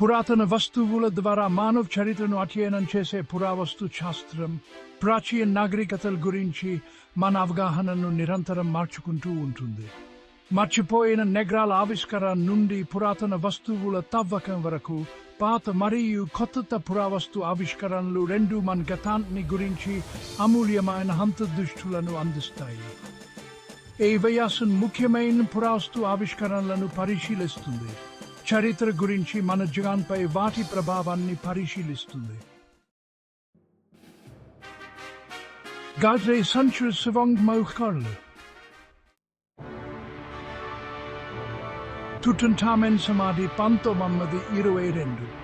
పురాతన వస్తువుల ద్వారా మానవ చరిత్రను అధ్యయనం చేసే పురావస్తు శాస్త్రం ప్రాచీన నాగరికతల గురించి మన అవగాహనను నిరంతరం మార్చుకుంటూ ఉంటుంది మర్చిపోయిన నెగ్రాల ఆవిష్కరణ నుండి పురాతన వస్తువుల తవ్వకం వరకు పాత మరియు కొత్త పురావస్తు ఆవిష్కరణలు రెండు మన గతాన్ని గురించి అమూల్యమైన హంతదృష్టులను అందిస్తాయి ఈ వయాసం ముఖ్యమైన పురావస్తు ఆవిష్కరణలను పరిశీలిస్తుంది చరిత్ర గురించి మన జగన్పై వాటి ప్రభావాన్ని పరిశీలిస్తుంది. గాడ్రే సంచు శివంగ్ మౌఖర్లు టుటన్టామెన్ సమాధి పంతొమ్మిది ఇరవై రెండు.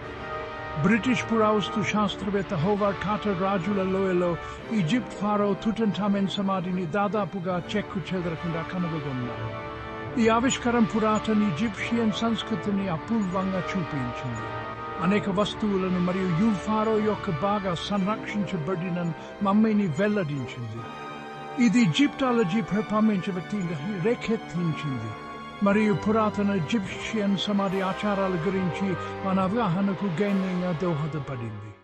బ్రిటిష్ పురావస్తు శాస్త్రవేత్త హోవార్డ్ కార్టర్ రాజుల లోయలో ఈజిప్ట్ ఫారో టుటన్టామెన్ సమాధిని దాదాపుగా చెక్కు చెదరకుండా కనుగొన్నారు. ఈ ఆవిష్కారం పురాతన ఈజిప్షియన్ సంస్కృతిని అపూర్వంగా చూపించింది. అనేక వస్తువులను మరియు యూఫారో యొక్క బాగా సంరక్షించబడిన మమ్మీని వెల్లడించింది. ఇది జిప్టాలజీ ప్రపంచవ్యాప్తంగా రేకెత్తించింది. మరియు పురాతన జిప్షియన్ సమాధి ఆచారాల గురించి మన అవగాహనకు గణ్యంగా దోహదపడింది.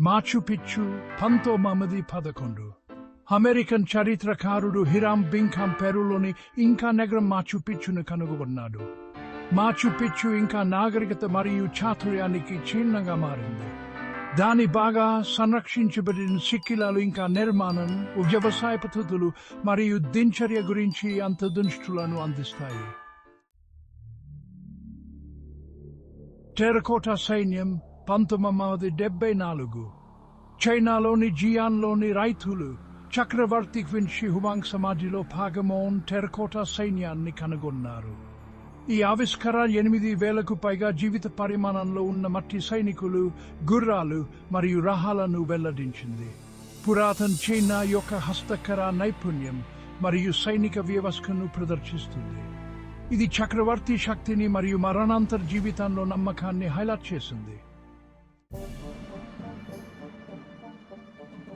మాచుపిచ్చు పంతొమ్మిది పదకొండు. అమెరికన్ చరిత్రకారుడు హిరామ్ బింఖాం పెరులోని ఇంకా నగరం మాచు పిచ్చును కనుగొన్నాడు. మాచు పిచ్చు ఇంకా నాగరికత మరియు చాతుర్యానికి చిహ్నంగా మారింది. దాని బాగా సంరక్షించబడిన సిక్కిలాలు ఇంకా నిర్మాణం వ్యవసాయ పద్ధతులు మరియు దినచర్య గురించి అంతర్దృష్టులను అందిస్తాయి. టెరకోటా సైన్యం పంతొమ్మిది డెబ్బై నాలుగు. చైనాలోని జియాన్లోని రైతులు చక్రవర్తి క్విన్షి హుమాంగ్ సమాధిలో భాగమోన్ టెరకోటా సైన్యాన్ని కనుగొన్నారు. ఈ ఆవిష్కరణ ఎనిమిది వేలకు పైగా జీవిత పరిమాణంలో ఉన్న మట్టి సైనికులు గుర్రాలు మరియు రహాలను వెల్లడించింది. పురాతన చైనా యొక్క హస్తకర నైపుణ్యం మరియు సైనిక వ్యవస్థను ప్రదర్శిస్తుంది. ఇది చక్రవర్తి శక్తిని మరియు మరణాంతర జీవితంలో నమ్మకాన్ని హైలైట్ చేసింది.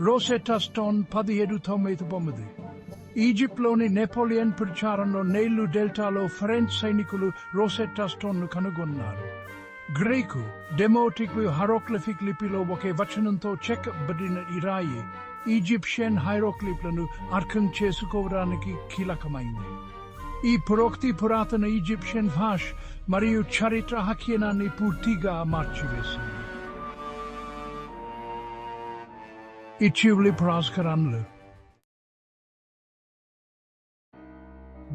రోసెటా స్టోన్ పదిహేడు తొమ్మిది తొమ్మిది ఈజిప్ట్లోని నెపోలియన్ ప్రచారంలో నైలు డెల్టాలో ఫ్రెంచ్ సైనికులు రోసెట్టా స్టోన్ను కనుగొన్నారు. గ్రీకు డెమోటిక్ హరోక్లిఫిక్ లిపిలో ఒకే వచనంతో చెక్కబడిన బడిన ఇరాయి ఈజిప్షియన్ హైరోక్లిప్లను అర్థం చేసుకోవడానికి కీలకమైంది. ఈ ప్రోక్తి పురాతన ఈజిప్షియన్ భాష మరియు చరిత్ర హక్యనాన్ని పూర్తిగా మార్చివేసింది. ఇటీవలి పురస్కారాలు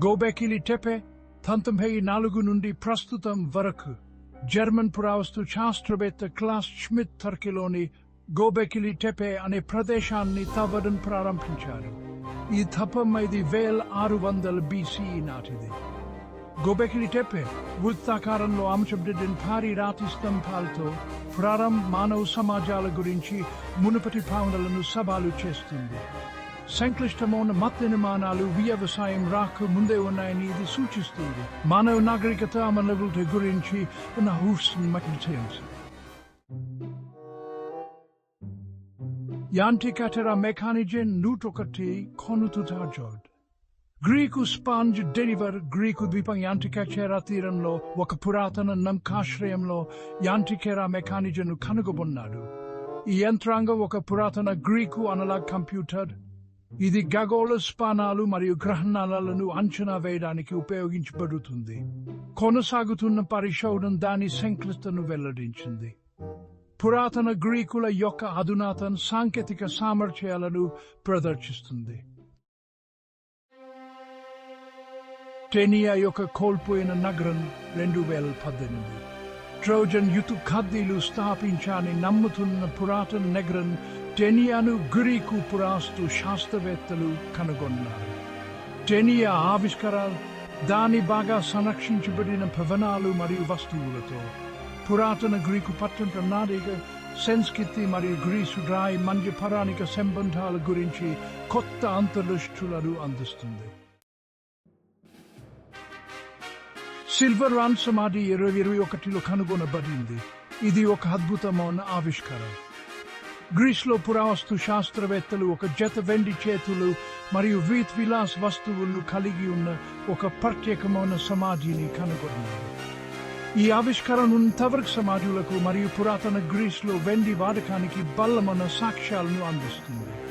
గోబెకిలి టెపె పంతొంభై నాలుగు నుండి ప్రస్తుతం వరకు జర్మన్ పురావస్తు శాస్త్రవేత్త క్లాస్ స్మిత్ టర్కీలోని గోబెకిలి టెపె అనే ప్రదేశాన్ని తవ్వడం ప్రారంభించారు. ఈ తప్పమైది వేల ఆరు వందల బీసీ నాటిది. గోబెకిలి టెపె వృత్తాకారంలో అమర్చబడిన భారీ రాతి స్తంభాలతో ప్రారంభ మానవ సమాజాల గురించి మునుపటి భావనలను సవాలు చేస్తుంది. సంక్లిష్టమైన మత నిర్మాణాలు వ్యవసాయం రాక ముందే ఉన్నాయని ఇది సూచిస్తుంది. మానవ నాగరికత అమలగుల గురించి ఉన్న హూస్న్ మకిల్చేయండి యాంటికాటెరా మెకానిజన్ నూటొకటి కొనుతుటాజోడ్ గ్రీకు స్పాంజ్ డెలివర్ గ్రీకు ద్వీపం యాంటికాచెరా తీరంలో ఒక పురాతన నంకాశ్రయంలో యాంటికెరా మెకానిజన్ కనుగొన్నాడు ఈ యంత్రాంగం ఒక పురాతన గ్రీకు అనలాగ్ కంప్యూటర్ ఇది గగోళ స్పానాలు మరియు గ్రహణాలను అంచనా వేయడానికి ఉపయోగించబడుతుంది. కొనసాగుతున్న పరిశోధన దాని సంక్లిష్టను వెల్లడించింది. పురాతన గ్రీకుల యొక్క అధునాతన సాంకేతిక సామర్థ్యాలను ప్రదర్శిస్తుంది. టెనియా యొక్క కోల్పోయిన నగరం రెండు వేల పద్దెనిమిది. ట్రోజన్ యుతు ఖద్దీలు స్థాపించాలని నమ్ముతున్న పురాతన నగరం టెనియాను గ్రీకు పురాస్తు శాస్త్రవేత్తలు కనుగొన్నారు. టెనియా ఆవిష్కారాలు దాని బాగా సంరక్షించబడిన భవనాలు మరియు వస్తువులతో పురాతన గ్రీకు పట్టణ ప్రణాళిక సంస్కృతి మరియు గ్రీసు రాయి మధ్య పరాణిక సంబంధాల గురించి కొత్త అంతర్దృష్టులను అందిస్తుంది. సిల్వర్ రాన్ సమాధి ఇరవై ఇరవై ఒకటిలో కనుగొనబడింది. ఇది ఒక అద్భుతమైన ఆవిష్కారం గ్రీస్లో పురావస్తు శాస్త్రవేత్తలు ఒక జత వెండి చేతులు మరియు వీత్ విలాస్ వస్తువులను కలిగి ఉన్న ఒక ప్రత్యేకమైన సమాధిని కనుగొన్నారు. ఈ ఆవిష్కరణ తవర్క్ సమాజులకు మరియు పురాతన గ్రీస్లో వెండి వాడకానికి బలమైన సాక్ష్యాలను అందిస్తుంది.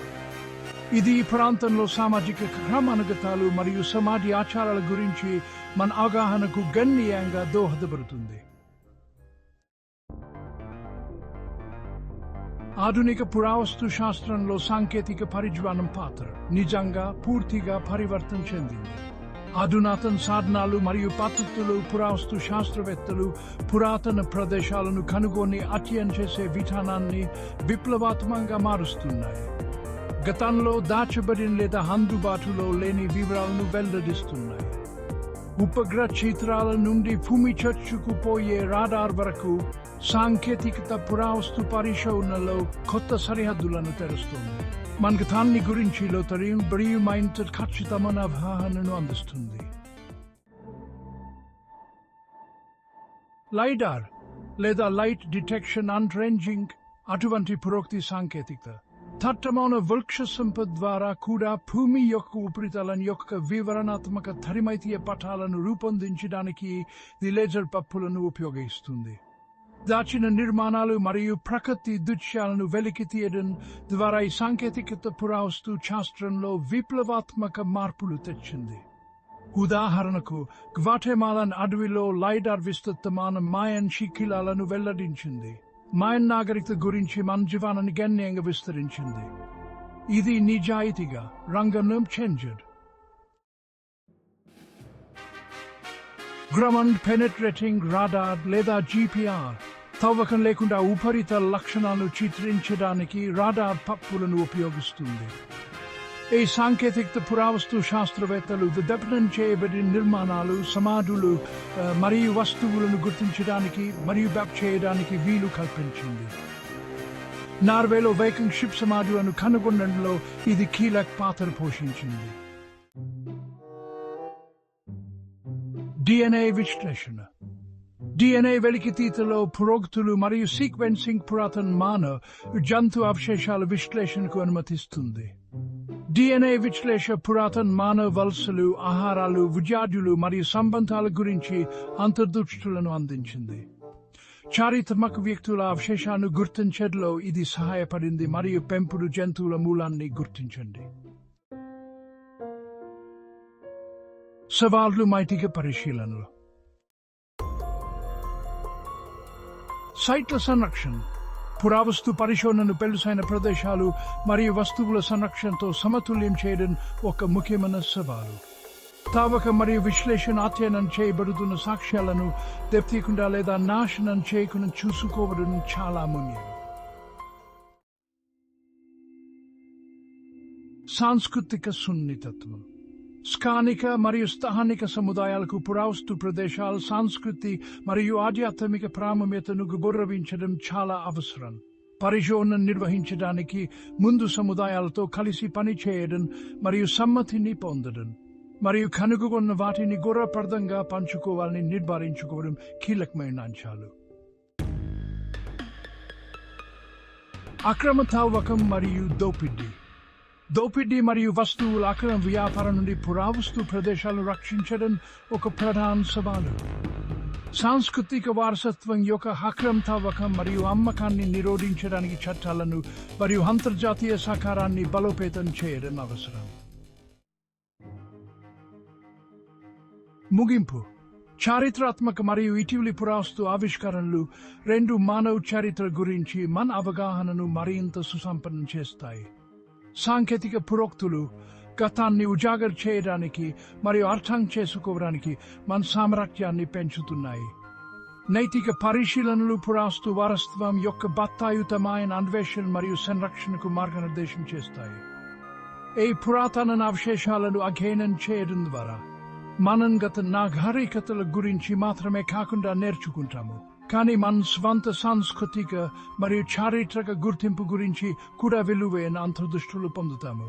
ఇది ఈ ప్రాంతంలో సామాజిక క్రమానుగతాలు మరియు సమాజ ఆచారాల గురించి మన అవగాహనకు గణనీయంగా దోహదపడుతుంది. ఆధునిక పురావస్తు శాస్త్రంలో సాంకేతిక పరిజ్ఞానం పాత్ర నిజంగా పూర్తిగా పరివర్తన చెందింది. అధునాతన సాధనాలు మరియు పద్ధతులు పురావస్తు శాస్త్రవేత్తలు పురాతన ప్రదేశాలను కనుగొని అధ్యయనం చేసే విధానాన్ని విప్లవాత్మకంగా మారుస్తున్నాయి. గతంలో దాచబడిన లేదా అందుబాటులో లేని వివరాలను వెల్లడిస్తున్నాయి. ఉపగ్రహ చిత్రాల నుండి భూమి చర్చకు పోయే రాడార్ వరకు సాంకేతికత పురావస్తు పరిశోధనలో కొత్త సరిహద్దులను తెరుస్తుంది. మనకు దాన్ని గురించి లోతరియం మరియు మరింత ఖచ్చితమైన అవగాహనను అందిస్తుంది. లైడార్ లేదా లైట్ డిటెక్షన్ అండ్ రేంజింగ్ అటువంటి పురోక్తి సాంకేతికత. తట్టమౌన వృక్ష సంపద ద్వారా కూడా భూమి యొక్క ఉపరితలం యొక్క వివరణాత్మక ధరిమైతీయ పటాలను రూపొందించడానికి ది లేజర్ పప్పులను ఉపయోగిస్తుంది దాచిన నిర్మాణాలు మరియు ప్రకృతి దృశ్యాలను వెలికి తీయడం ద్వారా ఈ సాంకేతికత పురావస్తు శాస్త్రంలో విప్లవాత్మక మార్పులు తెచ్చింది ఉదాహరణకు గ్వాటెమాలన్ అడవిలో లైడార్ విస్తృతమాన మాయన్ శిఖిలాలను వెల్లడించింది మాయన్ నాగరికత గురించి మన జీవనాన్ని గణనీయంగా విస్తరించింది. ఇది నిజాయితీగా రంగం చెంజడ్ గ్రమండ్ పెనెట్రేటింగ్ రాడార్ లేదా జీపీఆర్ తవ్వకం లేకుండా ఉపరితల లక్షణాలను చిత్రించడానికి రాడార్ పప్పులను ఉపయోగిస్తుంది. ఈ సాంకేతికత పురావస్తు శాస్త్రవేత్తలు దపనం చేయబడిన నిర్మాణాలు సమాధులు మరియు వస్తువులను గుర్తించడానికి మరియు బ్యాప్ చేయడానికి వీలు కల్పించింది. నార్వేలో వైకింగ్ షిప్ సమాధులను కనుగొనడంలో ఇది కీలక పాత్ర పోషించింది. డిఎన్ఏ విశ్లేషణ. డిఎన్ఏ వెలికితీతలో పురోగతులు మరియు సీక్వెన్సింగ్ పురాతన మానవ జంతు అవశేషాల విశ్లేషణకు అనుమతిస్తుంది. డిఎన్ఏ విశ్లేష పురాతన మానవ వలసలు ఆహారాలు విద్యార్థులు మరియు సంబంధాల గురించి అంతర్దృష్టులను అందించింది. చారిత్రక వ్యక్తుల అవశేషాన్ని గుర్తించడంలో ఇది సహాయపడింది మరియు పెంపుడు జంతువుల మూలాన్ని గుర్తించండి. సవాళ్ళు మైతిక పరిశీలనలు. సైట్ల సంరక్షణ. పురావస్తు పరిశోధనను పెలుసైన ప్రదేశాలు మరియు వస్తువుల సంరక్షణతో సమతుల్యం చేయడం ఒక ముఖ్యమైన సవాలు. తావక మరియు విశ్లేషణ అధ్యయనం చేయబడుతున్న సాక్ష్యాలను దెప్తీకుండా లేదా నాశనం చేయకుండా చూసుకోవడం చాలా ముఖ్యం. సాంస్కృతిక సున్నితత్వం. స్థానిక మరియు స్థానిక సముదాయాలకు పురావస్తు ప్రదేశాలు సంస్కృతి మరియు ఆధ్యాత్మిక ప్రాముఖ్యతను గౌరవించడం చాలా అవసరం. పరిశోధన నిర్వహించడానికి ముందు సముదాయాలతో కలిసి పనిచేయడం మరియు సమ్మతిని పొందడం మరియు కనుగొన్న వాటిని గౌరవప్రదంగా పంచుకోవాలని నిర్ధారించుకోవడం కీలకమైన అంశాలు. అక్రమ తావకం మరియు దోపిడీ. దోపిడీ మరియు వస్తువుల అక్రమ వ్యాపారం నుండి పురావస్తు ప్రదేశాలను రక్షించడం ఒక ప్రధాన సవాలు. సాంస్కృతిక వారసత్వం యొక్క అక్రమ తవ్వకం మరియు అమ్మకాన్ని నిరోధించడానికి చట్టాలను మరియు అంతర్జాతీయ సహకారాన్ని బలోపేతం చేయడం అవసరం. ముగింపు. చారిత్రాత్మక మరియు ఇటీవలి పురావస్తు ఆవిష్కరణలు రెండు మానవ చరిత్ర గురించి మన అవగాహనను మరింత సుసంపన్నం చేస్తాయి. సాంకేతిక పురోక్తులు గతాన్ని ఉజాగర్ చేయడానికి మరియు అర్థం చేసుకోవడానికి మన సామ్రాజ్యాన్ని పెంచుతున్నాయి. నైతిక పరిశీలనలు పురాస్తు వారసత్వం యొక్క బత్తాయుతమైన అన్వేషణ మరియు సంరక్షణకు మార్గనిర్దేశం చేస్తాయి. ఈ పురాతన అవశేషాలను అధ్యయనం చేయడం ద్వారా మనం గత నాగరికతల గురించి మాత్రమే కాకుండా నేర్చుకుంటాము. కానీ మన స్వంత సాంస్కృతిక మరియు చారిత్రక గుర్తింపు గురించి కూడా విలువైన అంతర్దృష్టులు పొందుతాము.